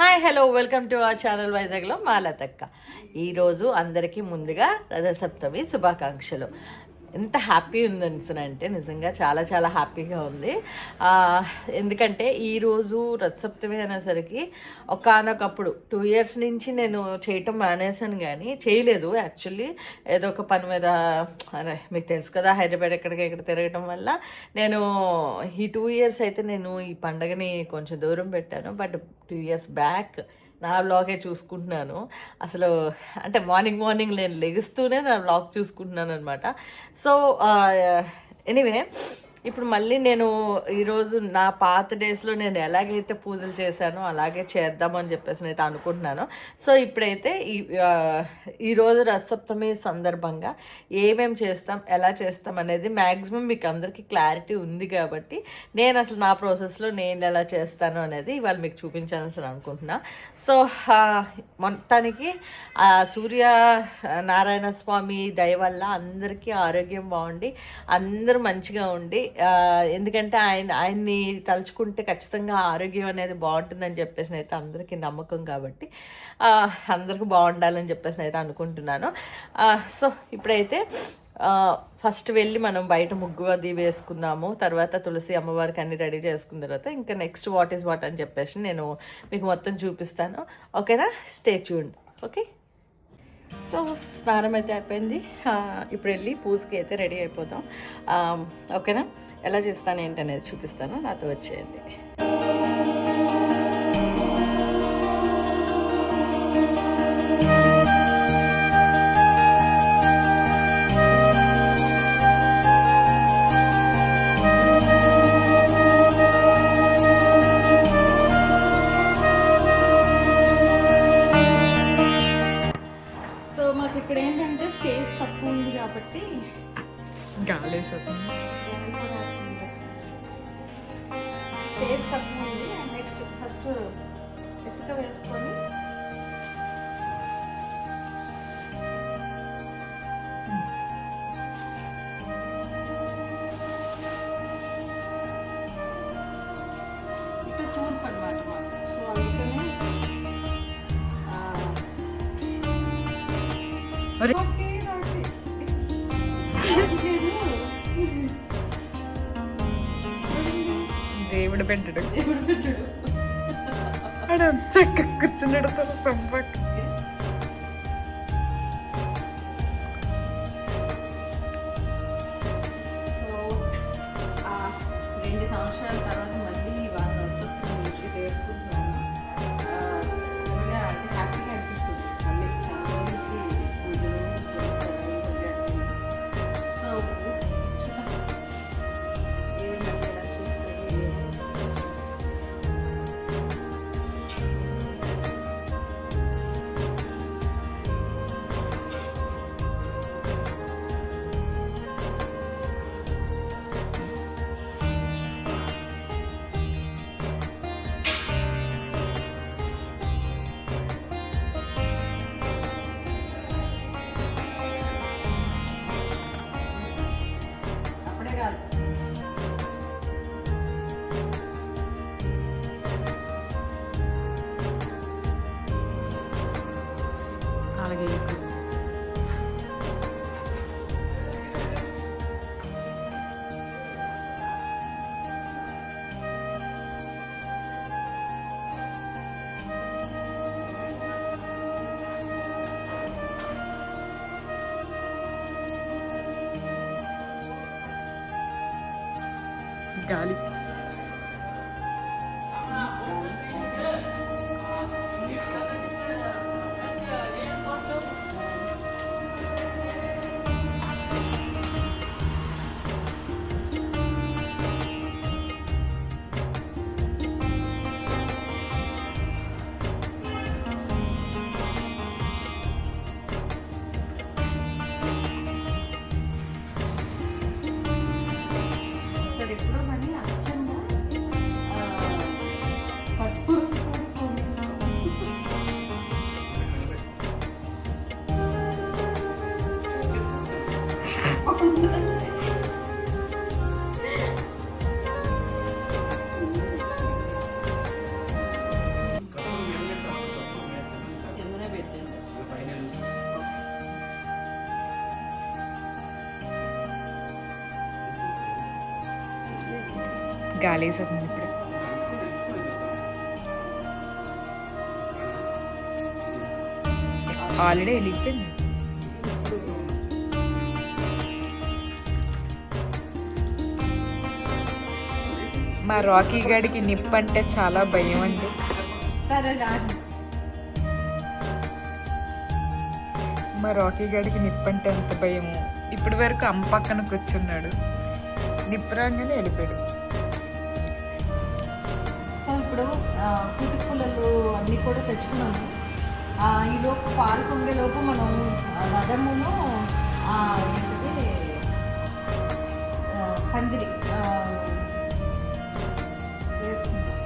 Hi hello welcome to our channel వైజాగ్లో మాలతక్క. ఈరోజు అందరికీ ముందుగా రథసప్తమి శుభాకాంక్షలు. ఎంత హ్యాపీ ఉందనిసనంటే నిజంగా చాలా చాలా హ్యాపీగా ఉంది. ఎందుకంటే ఈరోజు రథసప్తమి అనేసరికి ఒకనొకప్పుడు టూ ఇయర్స్ నుంచి నేను చేయటం మానేశాను కానీ చేయలేదు. యాక్చువల్లీ ఏదో ఒక పని మీద అరే మీకు తెలుసు కదా హైదరాబాద్ ఎక్కడికి ఎక్కడ తిరగటం వల్ల నేను ఈ టూ ఇయర్స్ అయితే నేను ఈ పండగని కొంచెం దూరం పెట్టాను. బట్ టూ ఇయర్స్ బ్యాక్ నా బ్లాగే చూసుకుంటున్నాను. అసలు అంటే మార్నింగ్ మార్నింగ్ నేను లెగుస్తూనే నా బ్లాగ్ చూసుకుంటున్నాను అనమాట సో ఎనీవే uh, ఇప్పుడు మళ్ళీ నేను ఈరోజు నా పాత డేస్లో నేను ఎలాగైతే పూజలు చేశానో అలాగే చేద్దామని చెప్పేసి నేను అయితే అనుకుంటున్నాను. సో ఇప్పుడైతే ఈ ఈరోజు రసప్తమి సందర్భంగా ఏమేమి చేస్తాం ఎలా చేస్తాం అనేది మ్యాక్సిమం మీకు అందరికీ క్లారిటీ ఉంది కాబట్టి నేను అసలు నా ప్రాసెస్లో నేను ఎలా చేస్తాను అనేది ఇవాళ మీకు చూపించాలని అనుకుంటున్నా. సో మొత్తానికి సూర్య నారాయణ స్వామి దయ వల్ల అందరికీ ఆరోగ్యం బాగుండి అందరూ మంచిగా ఉండి ఎందుకంటే ఆయన ఆయన్ని తలుచుకుంటే ఖచ్చితంగా ఆరోగ్యం అనేది బాగుంటుందని చెప్పేసి అయితే అందరికీ నమ్మకం కాబట్టి అందరికీ బాగుండాలని చెప్పేసి అయితే అనుకుంటున్నాను. సో ఇప్పుడైతే ఫస్ట్ వెళ్ళి మనం బయట ముగ్గు అది వేసుకుందాము తర్వాత తులసి అమ్మవారికి అన్ని రెడీ చేసుకున్న తర్వాత ఇంకా నెక్స్ట్ వాట్ ఈస్ వాట్ అని చెప్పేసి నేను మీకు మొత్తం చూపిస్తాను. ఓకేనా? స్టే ట్యూన్ ఓకే సో స్నానం అయితే అయిపోయింది. ఇప్పుడు వెళ్ళి పూజకి అయితే రెడీ అయిపోతాం. ఓకేనా? ఎలా చేస్తాను ఏంటి అనేది చూపిస్తాను. నాతో వచ్చేయండి. ഒരു ഇവിടെ പെട്ടിടും ചെക്കക്കുച്ചിന്റെ അടുത്തുള്ള സംഭവം. garlic. సరే ఎప్పుడో కానీ అచ్చం గాలి వేసేస్తుంది ఇప్పుడు. ఆల్రెడీ వెళ్ళిపోయింది మా రాకీ గడికి నిప్పు అంటే చాలా భయం అండి. మా రాకీ గడికి నిప్పు అంటే ఎంత భయము. ఇప్పటి వరకు అమ్మ పక్కన కూర్చున్నాడు. నిప్పు రాగానే వెళ్ళిపోయాడు. ఇప్పుడు కుటి పుల్లలు అన్నీ కూడా తెచ్చుకున్నాము. ఈలోపు ఈ లోపు పాలు పొంగే మనం రథమును ఆ, పందిరి ఆ, వేసుకుంటాం.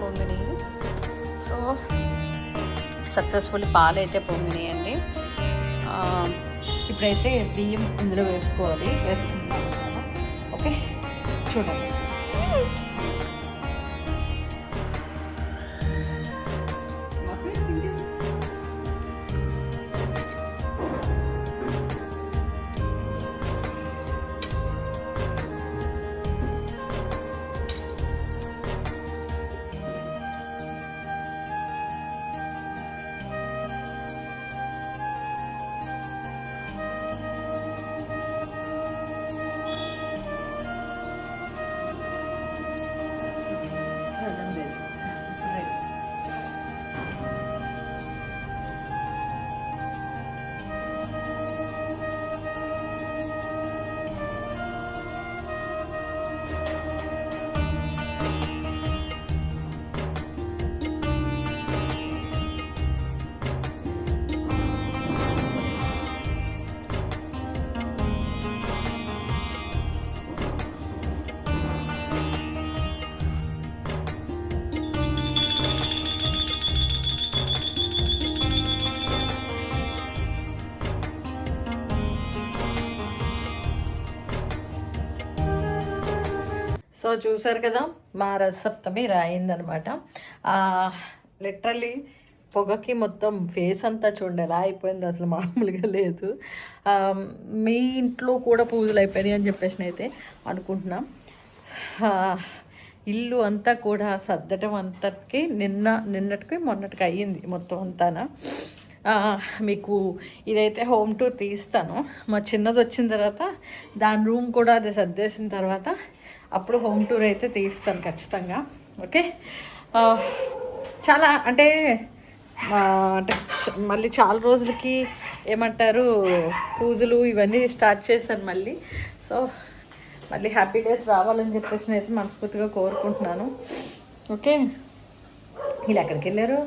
పొంగినాయి సో సక్సెస్ఫుల్ పాలు అయితే పొంగినాయండి అండి ఆ, ఇప్పుడైతే బియ్యం ఇందులో వేసుకోవాలి. వేసుకుంటాం ఓకే? చూడండి. సో చూసారు కదా మా రసప్తమి రాయిందనమాట లిటరలీ పొగకి మొత్తం ఫేస్ అంతా చూడండి ఎలా అయిపోయింది అసలు మామూలుగా లేదు. మీ ఇంట్లో కూడా పూజలు అయిపోయినాయి అని చెప్పేసి అయితే అనుకుంటున్నాం. ఇల్లు అంతా కూడా సర్దటం అంతటికి నిన్న నిన్నటికి మొన్నటికి అయ్యింది మొత్తం అంతానా. మీకు ఇదైతే హోమ్ టూర్ తీస్తాను. మా చిన్నది వచ్చిన తర్వాత దాని రూమ్ కూడా అది సర్దేసిన తర్వాత అప్పుడు హోమ్ టూర్ అయితే తీస్తాను ఖచ్చితంగా ఓకే? చాలా అంటే అంటే మళ్ళీ చాలా రోజులకి ఏమంటారు పూజలు ఇవన్నీ స్టార్ట్ చేశాను మళ్ళీ. సో మళ్ళీ హ్యాపీ డేస్ రావాలని చెప్పేసి అయితే మనస్ఫూర్తిగా కోరుకుంటున్నాను. ఓకే? వీళ్ళు ఎక్కడికి వెళ్ళారు?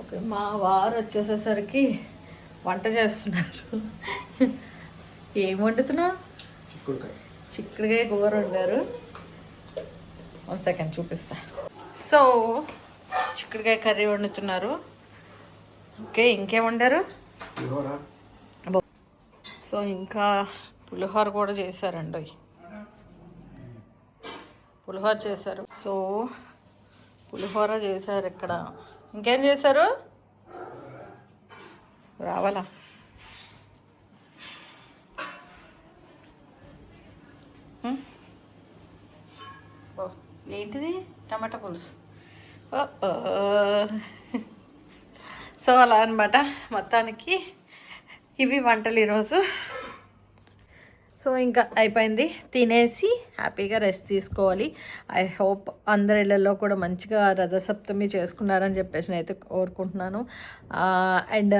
ఓకే మా వారు వచ్చేసేసరికి వంట చేస్తున్నారు. ఏం వండుతున్నావు? చిక్కుడుకాయ కూర వండారు. వన్ సెకండ్ చూపిస్తా. సో చిక్కుడుకాయ కర్రీ వండుతున్నారు. ఓకే ఇంకేం వండారు? అబ్బో. సో ఇంకా పులిహోర కూడా చేశారండి. పులిహోర చేశారు. సో పులిహోర చేశారు ఇక్కడ. ఇంకేం చేశారు? రావాలా హ్మ్? ఓ ఏంటిది? టమాటా పులుసు. ఓ, సో అలా అనమాట మొత్తానికి ఇవి వంటలు ఈరోజు. సో ఇంకా అయిపోయింది. తినేసి హ్యాపీగా రెస్ట్ తీసుకోవాలి. ఐ హోప్ అందరి ఇళ్ళల్లో కూడా మంచిగా రథసప్తమి చేసుకున్నారని చెప్పేసి నేను అయితే కోరుకుంటున్నాను అండ్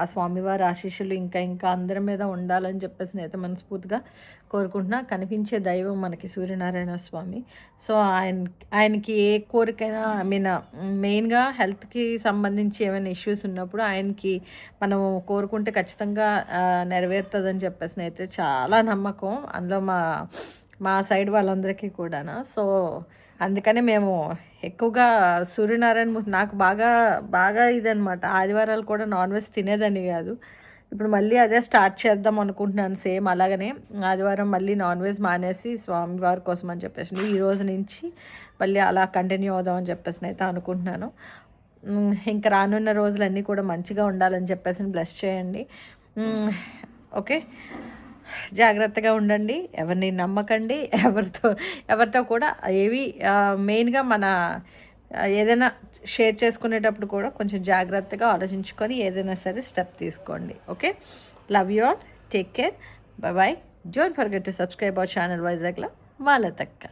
ఆ స్వామివారి ఆశీస్సులు ఇంకా ఇంకా అందరి మీద ఉండాలని చెప్పేసి అయితే మనస్ఫూర్తిగా కోరుకుంటున్నా. కనిపించే దైవం మనకి సూర్యనారాయణ స్వామి. సో ఆయన ఆయనకి ఏ కోరికైనా ఐ మీన్ మెయిన్గా హెల్త్కి సంబంధించి ఏమైనా ఇష్యూస్ ఉన్నప్పుడు ఆయనకి మనం కోరుకుంటే ఖచ్చితంగా నెరవేరుతుందని చెప్పేసి అయితే చాలా నమ్మకం. అందులో మా మా సైడ్ వాళ్ళందరికీ కూడానా. సో అందుకనే మేము ఎక్కువగా సూర్యనారాయణ మూర్తి నాకు బాగా బాగా ఇదనమాట ఆదివారాలు కూడా నాన్ వెజ్ తినేదని కాదు. ఇప్పుడు మళ్ళీ అదే స్టార్ట్ చేద్దాం అనుకుంటున్నాను. సేమ్ అలాగనే ఆదివారం మళ్ళీ నాన్ వెజ్ మానేసి స్వామివారి కోసం అని చెప్పేసి ఈ రోజు నుంచి మళ్ళీ అలా కంటిన్యూ అవుదాం అని చెప్పేసి అయితే అనుకుంటున్నాను. ఇంకా రానున్న రోజులన్నీ కూడా మంచిగా ఉండాలని చెప్పేసి బ్లెస్ చేయండి. ఓకే. జాగ్రత్తగా ఉండండి. ఎవరిని నమ్మకండి. ఎవరితో ఎవరితో కూడా ఏవి మెయిన్గా మన ఏదైనా షేర్ చేసుకునేటప్పుడు కూడా కొంచెం జాగ్రత్తగా ఆలోచించుకొని ఏదైనా సరే స్టెప్ తీసుకోండి. Okay? Love you all. Take care. Bye bye don't forget to subscribe our channel వైజాగ్లో. మాలతక్క